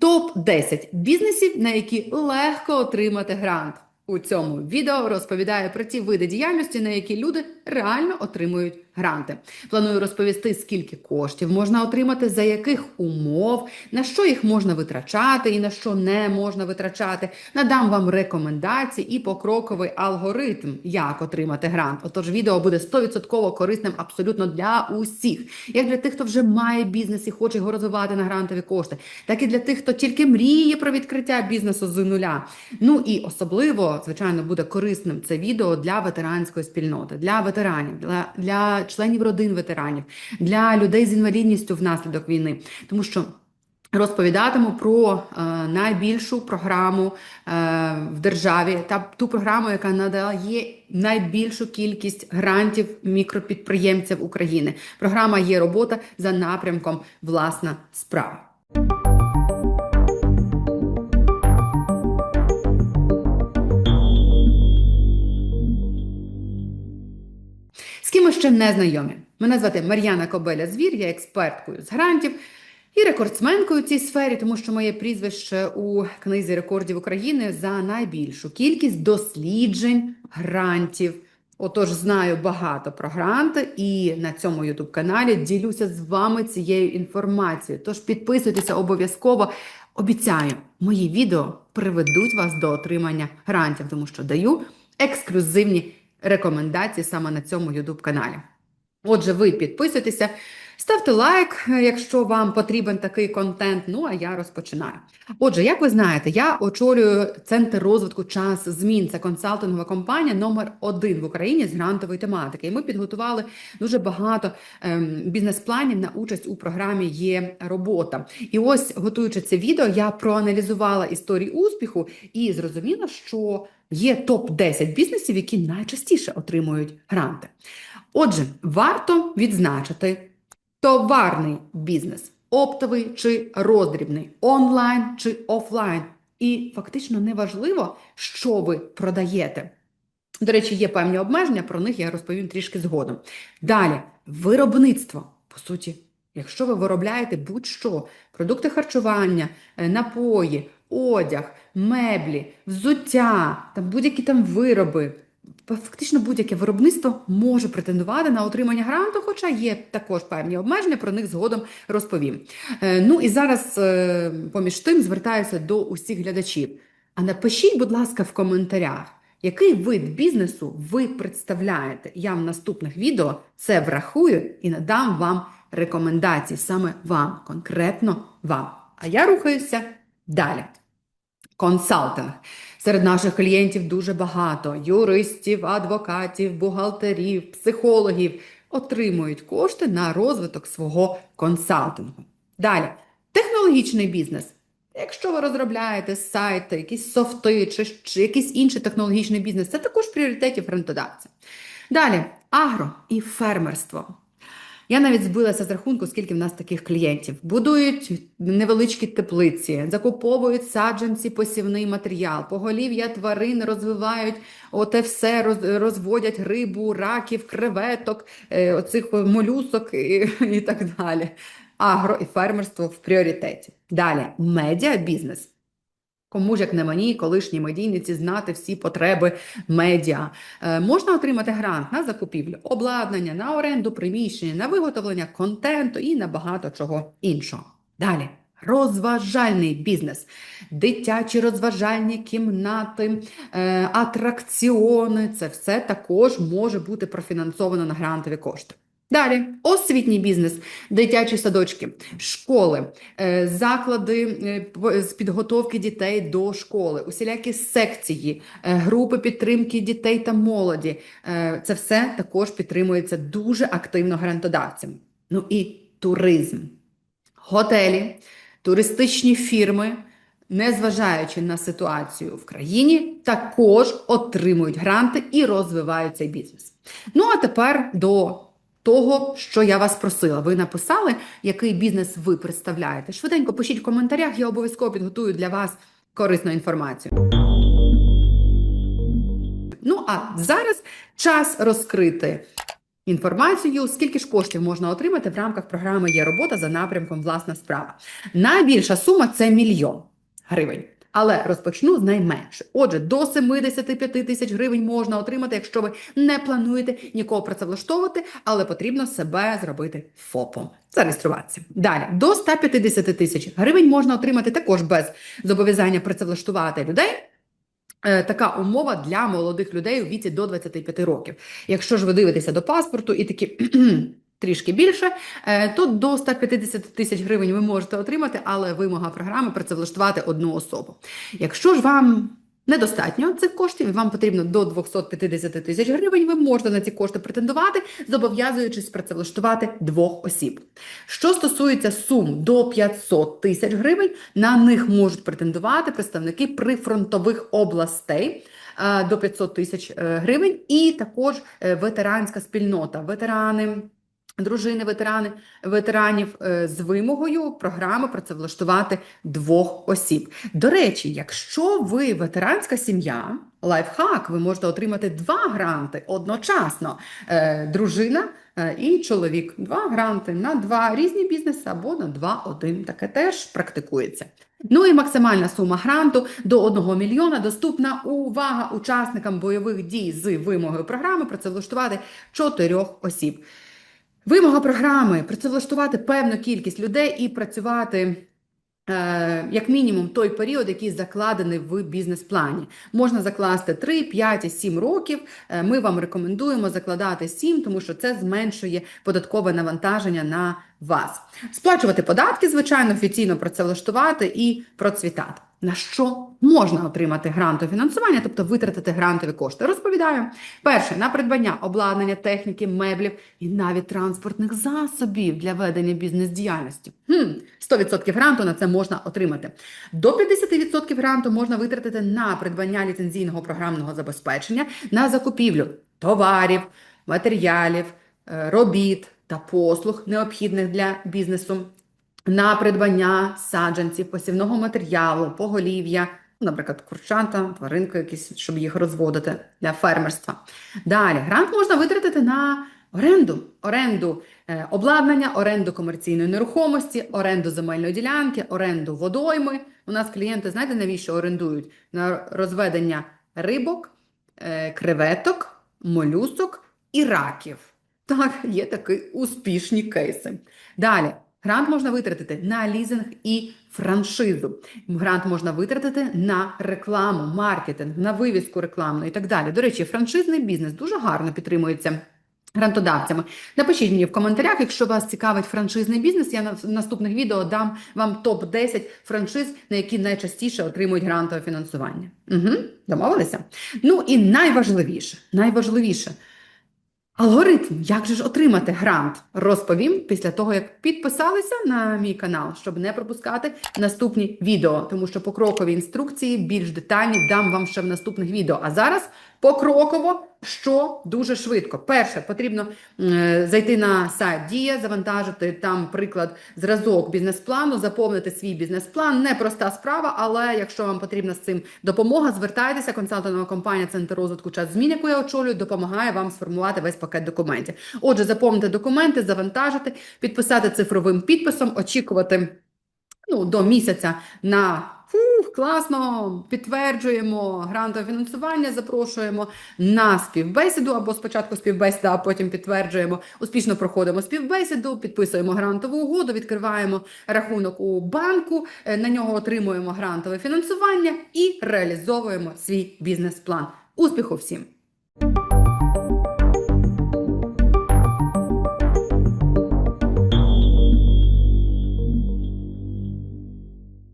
Топ-10 бізнесів, на які легко отримати грант. У цьому відео розповідаю про ті види діяльності, на які люди реально отримують гранти. Планую розповісти, скільки коштів можна отримати, за яких умов, на що їх можна витрачати і на що не можна витрачати. Надам вам рекомендації і покроковий алгоритм, як отримати грант. Отож, відео буде 100% корисним абсолютно для усіх, як для тих, хто вже має бізнес і хоче його розвивати на грантові кошти, так і для тих, хто тільки мріє про відкриття бізнесу з нуля. Ну і особливо, звичайно, буде корисним це відео для ветеранської спільноти, для ветеранів, для, для членів родин ветеранів, для людей з інвалідністю внаслідок війни, тому що. Розповідатиму про е, найбільшу програму е, в державі та ту програму, яка надає найбільшу кількість грантів мікропідприємців України. Програма є робота за напрямком власна справа. Ще не знайомі. Мене звати Мар'яна Кобеля Звір, я експерткою з грантів і рекордсменкою у цій сфері, тому що моє прізвище у книзі рекордів України за найбільшу кількість досліджень грантів. Отож, знаю багато про гранти, і на цьому youtube каналі ділюся з вами цією інформацією. Тож підписуйтеся обов'язково. Обіцяю, мої відео приведуть вас до отримання грантів, тому що даю ексклюзивні рекомендації саме на цьому youtube каналі. Отже, ви підписуйтеся, ставте лайк, якщо вам потрібен такий контент. Ну а я розпочинаю. Отже, як ви знаєте, я очолюю центр розвитку час змін. Це консалтингова компанія номер один в Україні з грантової тематики. І ми підготували дуже багато ем, бізнес-планів на участь у програмі Є робота. І ось, готуючи це відео, я проаналізувала історії успіху і зрозуміла, що є топ 10 бізнесів, які найчастіше отримують гранти. Отже, варто відзначити товарний бізнес, оптовий чи роздрібний, онлайн чи офлайн. І фактично неважливо, що ви продаєте. До речі, є певні обмеження, про них я розповім трішки згодом. Далі, виробництво. По суті, якщо ви виробляєте будь-що, продукти харчування, е, напої, одяг, меблі, взуття, там будь-які там вироби, Фактично будь-яке виробництво може претендувати на отримання гранту, хоча є також певні обмеження, про них згодом розповім. Е, Ну і зараз, е, поміж тим, звертаюся до усіх глядачів. А напишіть, будь ласка, в коментарях, який вид бізнесу ви представляєте. Я в наступних відео це врахую і надам вам рекомендації саме вам, конкретно вам. А я рухаюся далі. Консалтинг. Серед наших клієнтів дуже багато юристів, адвокатів, бухгалтерів, психологів отримують кошти на розвиток свого консалтингу. Далі, технологічний бізнес. Якщо ви розробляєте сайти, якісь софти чи, чи якийсь інший технологічний бізнес, це також пріоритетів рентодавця. Далі, агро і фермерство. Я навіть збилася з рахунку, скільки в нас таких клієнтів. Будують невеличкі теплиці, закуповують саджанці, посівний матеріал, поголів'я тварин розвивають, оте все розводять рибу, раків, креветок, е, оцих молюсок і, і так далі. Агро і фермерство в пріоритеті. Далі медіа бізнес. Кому ж як не мені, колишній медійниці, знати всі потреби медіа. Е, можна отримати грант на закупівлю, обладнання, на оренду приміщення, на виготовлення контенту і на багато чого іншого. Далі. Розважальний бізнес, дитячі розважальні кімнати, е, атракціони це все також може бути профінансовано на грантові кошти. Далі освітній бізнес, дитячі садочки, школи, е, заклади е, з підготовки дітей до школи, усілякі секції, е, групи підтримки дітей та молоді. Це все також підтримується дуже активно грантодавцями. Ну і туризм, готелі, туристичні фірми. Незважаючи на ситуацію в країні, також отримують гранти і розвивають цей бізнес. Ну а тепер до того, що я вас просила. Ви написали, який бізнес ви представляєте. Швиденько пишіть в коментарях, я обов'язково підготую для вас корисну інформацію. Ну, а зараз час розкрити інформацію, скільки ж коштів можна отримати в рамках програми Є робота за напрямком Власна справа. Найбільша сума це мільйон гривень. Але розпочну з найменше. Отже, до 75 тисяч гривень можна отримати, якщо ви не плануєте нікого працевлаштовувати, але потрібно себе зробити ФОПом. Зареєструватися. Далі до 150 тисяч гривень можна отримати також без зобов'язання працевлаштувати людей. Е, Така умова для молодих людей у віці до 25 років. Якщо ж ви дивитеся до паспорту і такі трішки більше, е, то до 150 тисяч гривень ви можете отримати, але вимога програми працевлаштувати одну особу. Якщо ж вам недостатньо цих коштів, і вам потрібно до 250 тисяч гривень, ви можете на ці кошти претендувати, зобов'язуючись працевлаштувати двох осіб. Що стосується сум до 500 тисяч гривень, на них можуть претендувати представники прифронтових областей е, до 500 тисяч е, гривень, і також ветеранська спільнота, ветерани. Дружини ветерани, ветеранів е, з вимогою програми працевлаштувати двох осіб. До речі, якщо ви ветеранська сім'я, лайфхак, ви можете отримати два гранти одночасно. Е, Дружина е, і чоловік. Два гранти на два різні бізнеси або на два один. Таке теж практикується. Ну і максимальна сума гранту до 1 мільйона доступна увага учасникам бойових дій з вимогою програми працевлаштувати чотирьох осіб. Вимога програми працевлаштувати певну кількість людей і працювати. е, Як мінімум той період, який закладений в бізнес-плані. Можна закласти 3, 5 і 7 років. Е, Ми вам рекомендуємо закладати 7, тому що це зменшує податкове навантаження на вас. Сплачувати податки, звичайно, офіційно працевлаштувати і процвітати. На що можна отримати грантове фінансування, тобто витратити грантові кошти? Розповідаю. Перше, на придбання обладнання, техніки, меблів і навіть транспортних засобів для ведення бізнес-діяльності. Хм, 100% гранту на це можна отримати. До 50% гранту можна витратити на придбання ліцензійного програмного забезпечення, на закупівлю товарів, матеріалів, е, робіт та послуг, необхідних для бізнесу на придбання саджанців, посівного матеріалу, поголів'я, наприклад, курчата, тваринки якісь, щоб їх розводити для фермерства. Далі, грант можна витратити на оренду, оренду е, обладнання, оренду комерційної нерухомості, оренду земельної ділянки, оренду водойми. У нас клієнти, знаєте, навіщо орендують? На розведення рибок, е, креветок, молюсок і раків. Так, є такі успішні кейси. Далі, грант можна витратити на лізинг і франшизу. Грант можна витратити на рекламу, маркетинг, на вивіску рекламну і так далі. До речі, франшизний бізнес дуже гарно підтримується. Грантодавцями. Напишіть мені в коментарях, якщо вас цікавить франшизний бізнес, я на наступних відео дам вам топ-10 франшиз, на які найчастіше отримують грантове фінансування. Угу, домовилися? Ну і найважливіше, найважливіше – Алгоритм, як же ж отримати грант, розповім після того, як підписалися на мій канал, щоб не пропускати наступні відео, тому що покрокові інструкції більш детальні дам вам ще в наступних відео. А зараз покроково, що дуже швидко. Перше, потрібно е, зайти на сайт Дія, завантажити там приклад зразок бізнес-плану, заповнити свій бізнес-план. Непроста справа, але якщо вам потрібна з цим допомога, звертайтеся. Консалтингова компанія Центр розвитку час змін, яку я очолюю, допомагає вам сформувати весь пакет документів. Отже, заповнити документи, завантажити, підписати цифровим підписом, очікувати ну, до місяця на фух, класно, підтверджуємо грантове фінансування, запрошуємо на співбесіду або спочатку співбесіда, а потім підтверджуємо. Успішно проходимо співбесіду, підписуємо грантову угоду, відкриваємо рахунок у банку, е, на нього отримуємо грантове фінансування і реалізовуємо свій бізнес-план. Успіху всім!